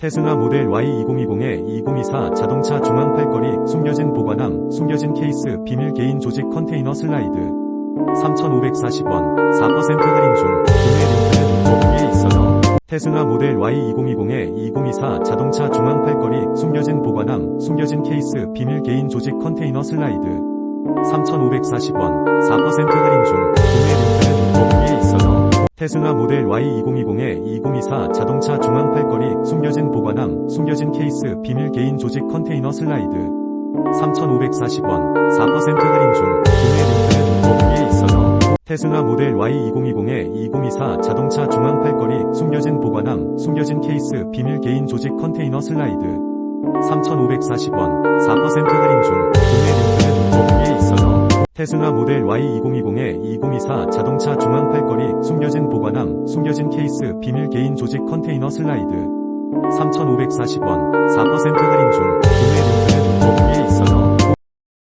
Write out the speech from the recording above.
테슬라 모델 Y2020에 2024 자동차 중앙 팔걸이 숨겨진 보관함 숨겨진 케이스 비밀 개인 조직 컨테이너 슬라이드 3,540원 4% 할인 중 구매 링크는 더보기에 있어요. 테슬라 모델 Y2020에 2024 자동차 중앙 팔걸이 숨겨진 보관함 숨겨진 케이스 비밀 개인 조직 컨테이너 슬라이드 3,540원 4% 할인 중 구매 있어요. 테슬라 모델 Y2020에 2024 자동차 중앙 팔걸이 숨겨진 보관함 숨겨진 케이스 비밀 개인 조직 컨테이너 슬라이드 3,540원 4% 할인 중 구매 링크는 더보기에 있어요. 테슬라 모델 Y2020에 2024 자동차 중앙 팔걸이 숨겨진 보관함 숨겨진 케이스 비밀 개인 조직 컨테이너 슬라이드 3,540원 4% 할인 중 구매 링크는 더보기에 있어요. 테슬라 모델 Y2020에 2024 자동차 중앙 팔걸이 숨겨진 케이스 비밀 개인 조직 컨테이너 슬라이드. 3,540원 4% 할인